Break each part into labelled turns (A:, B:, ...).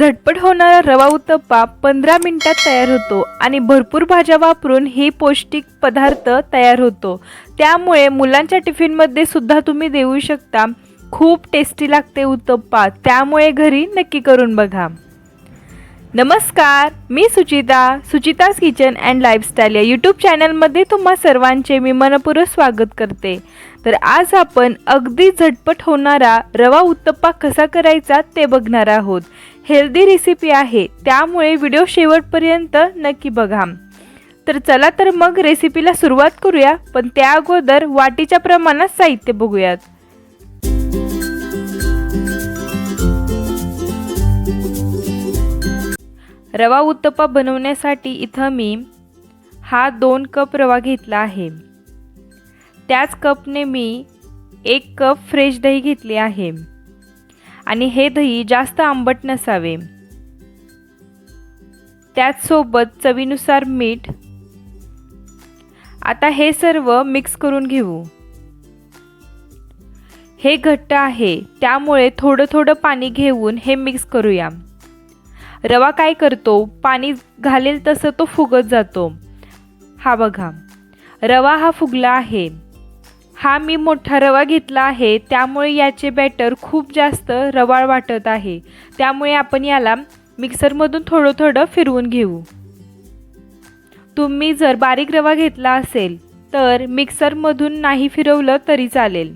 A: झटपट होणारा रवा उत्तप्पा पंधरा मिनिटात तयार होतो आणि भरपूर भाज्या वापरून हे पौष्टिक पदार्थ तयार होतो. त्यामुळे मुलांच्या टिफिनमध्ये सुद्धा तुम्ही देऊ शकता. खूप टेस्टी लागते उत्तप्पा. त्यामुळे घरी नक्की करून बघा. नमस्कार मी Suchita Suchita's kitchen and lifestyle या यूट्यूब चॅनलमध्ये तुम्हा सर्वांचे मी मनपूर्वक स्वागत करते. तर आज आपण अगदी झटपट होणारा रवा उत्तप्पा कसा करायचा ते बघणार आहोत. हेल्दी रेसिपी आहे त्यामुळे व्हिडिओ शेवटपर्यंत नक्की बघा. तर चला तर मग रेसिपीला सुरुवात करूया पण त्या अगोदर वाटीच्या प्रमाणात साहित्य बघूयात. रवा उत्तप्पा बनवण्यासाठी इथं मी हा दोन कप रवा घेतला आहे. त्याच कपने मी एक कप फ्रेश दही घेतले आहे. आणि हे दही जास्त आंबट नसावे. त्याचसोबत चवीनुसार मीठ. आता हे सर्व मिक्स करून घेऊ. हे घट्ट आहे त्यामुळे थोडं थोडं पाणी घेऊन हे मिक्स करूया. रवा काय करतो? पाणी घालेल तसं तो फुगत जातो. हा बघा. रवा हा फुगला आहे. हा मी मोठा रवा घेतला आहे त्यामुळे याचे बॅटर खूप जास्त रवाळ वाटत आहे. त्यामुळे आपण याला मिक्सरमधून थोडं थोडं फिरवून घेऊ. तुम्ही जर बारीक रवा घेतला असेल तर मिक्सरमधून नाही फिरवलं तरी चालेल.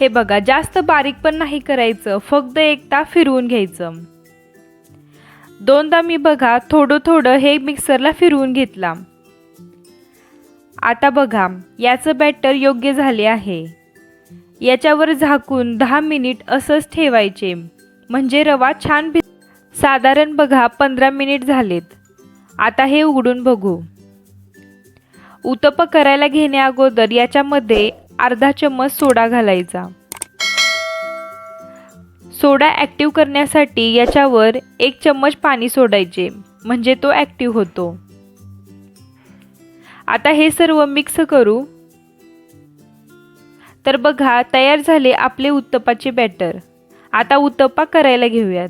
A: हे बघा जास्त बारीक पण नाही करायचं फक्त एकदा फिरवून घ्यायचं. दोनदा मी बघा थोडं थोडं हे मिक्सरला फिरवून घेतला. आता बघा याचं बॅटर योग्य झाले आहे. याच्यावर झाकून दहा मिनिट असंच ठेवायचे. म्हणजे रवा छान भि साधारण बघा पंधरा मिनिट झालेत. आता हे उघडून बघू. उतप करायला घेण्या अगोदर याच्यामध्ये अर्धा चम्मच सोडा घालायचा. सोडा ॲक्टिव्ह करण्यासाठी याच्यावर एक चम्मच पाणी सोडायचे म्हणजे तो ॲक्टिव्ह होतो. आता हे सर्व मिक्स करू. तर बघा तयार झाले आपले उत्तपाचे बॅटर. आता उत्तप्पा करायला घेऊयात.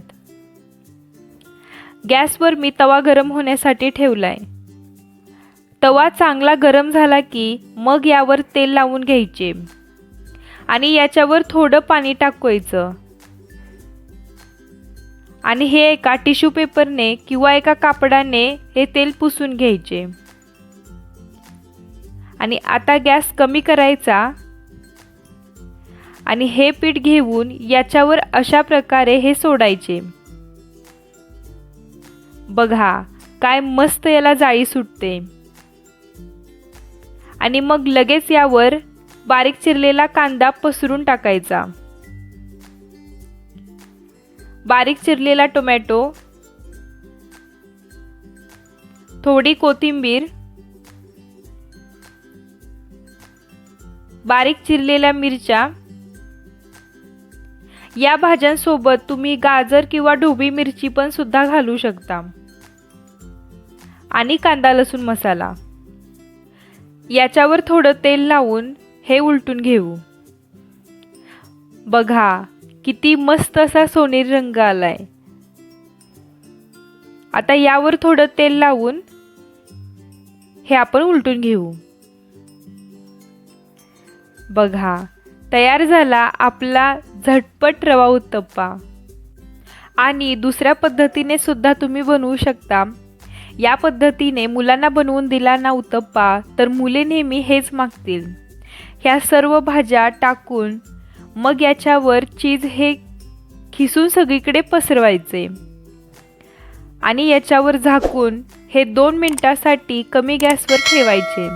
A: गॅसवर मी तवा गरम होण्यासाठी ठेवलाय. तवा चांगला गरम झाला की मग यावर तेल लावून घ्यायचे. आणि याच्यावर थोडं पाणी टाकवायचं. आणि हे एका टिश्यू पेपरने किंवा एका कापडाने हे तेल पुसून घ्यायचे. आणि आता गॅस कमी करायचा. आणि हे पीठ घेऊन याच्यावर अशा प्रकारे हे सोडायचे. बघा काय मस्त याला जाळी सुटते. आणि मग लगेच यावर बारीक चिरलेला कांदा पसरून टाकायचा. बारीक चिरलेला टोमॅटो थोडी कोथिंबीर बारीक चिरलेल्या मिरच्या. या भाज्यांसोबत तुम्ही गाजर किंवा ढोबी मिरची पण सुद्धा घालू शकता. आणि कांदा लसूण मसाला. याच्यावर थोडं तेल लावून हे उलटून घेऊ. बघा किती मस्त असा सोनेरी रंग आलाय. आता यावर थोडं तेल लावून हे आपण उलटून घेऊ. बघा तयार झाला आपला झटपट रवा उत्तप्पा. आणि दुसऱ्या पद्धतीने सुद्धा तुम्ही बनवू शकता. या पद्धतीने मुलांना बनवून दिला ना उत्तप्पा तर मुले नेहमी हेच मागतील. ह्या सर्व भाज्या टाकून मग याच्यावर चीज हे खिसून सगळीकडे पसरवायचे. आणि याच्यावर झाकून हे दोन मिनटासाठी कमी गॅसवर ठेवायचे.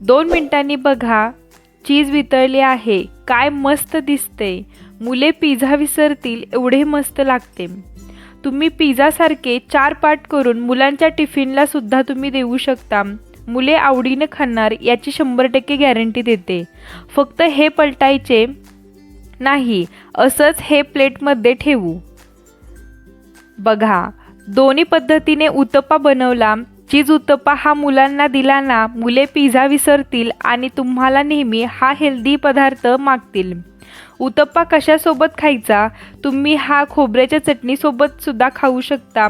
A: दोन मिनिटांनी बघा चीज वितळली आहे. काय मस्त दिसते. मुले पिझ्झा विसरतील एवढे मस्त लागते. तुम्ही पिझ्झासारखे चार पाट करून मुलांच्या टिफिनला सुद्धा तुम्ही देऊ शकता. मुले आवडीने खाणार याची शंभर टक्के गॅरंटी देते. फक्त हे पलटायचे नाही असंच हे प्लेटमध्ये ठेवू. बघा दोन्ही पद्धतीने उत्तप्पा बनवला चीज उत्तप्पा हा मुलांना दिला ना मुले पिझ्झा विसरतील आणि तुम्हाला नेहमी हा हेल्दी पदार्थ मागतील. उत्तप्पा कशासोबत खायचा? तुम्ही हा खोबऱ्याच्या चटणीसोबत सुद्धा खाऊ शकता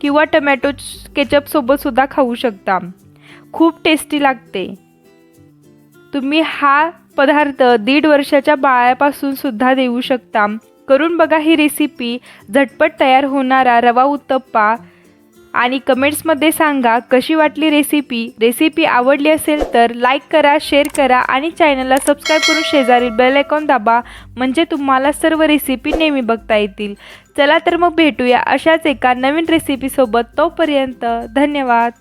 A: किंवा टमॅटो केचपसोबत सुद्धा खाऊ शकता. खूप टेस्टी लागते. तुम्ही हा पदार्थ दीड वर्षाच्या बाळापासून सुद्धा देऊ शकता. करून बघा ही रेसिपी झटपट तयार होणारा रवा उत्तप्पा. आणि कमेंट्समध्ये सांगा कशी वाटली रेसिपी रेसिपी आवडली असेल तर लाईक करा शेअर करा आणि चॅनलला सबस्क्राईब करून शेजारील बेल आयकॉन दाबा. म्हणजे तुम्हाला सर्व रेसिपी नेहमी बघता येतील. चला तर मग भेटूया अशाच एका नवीन रेसिपीसोबत तोपर्यंत धन्यवाद.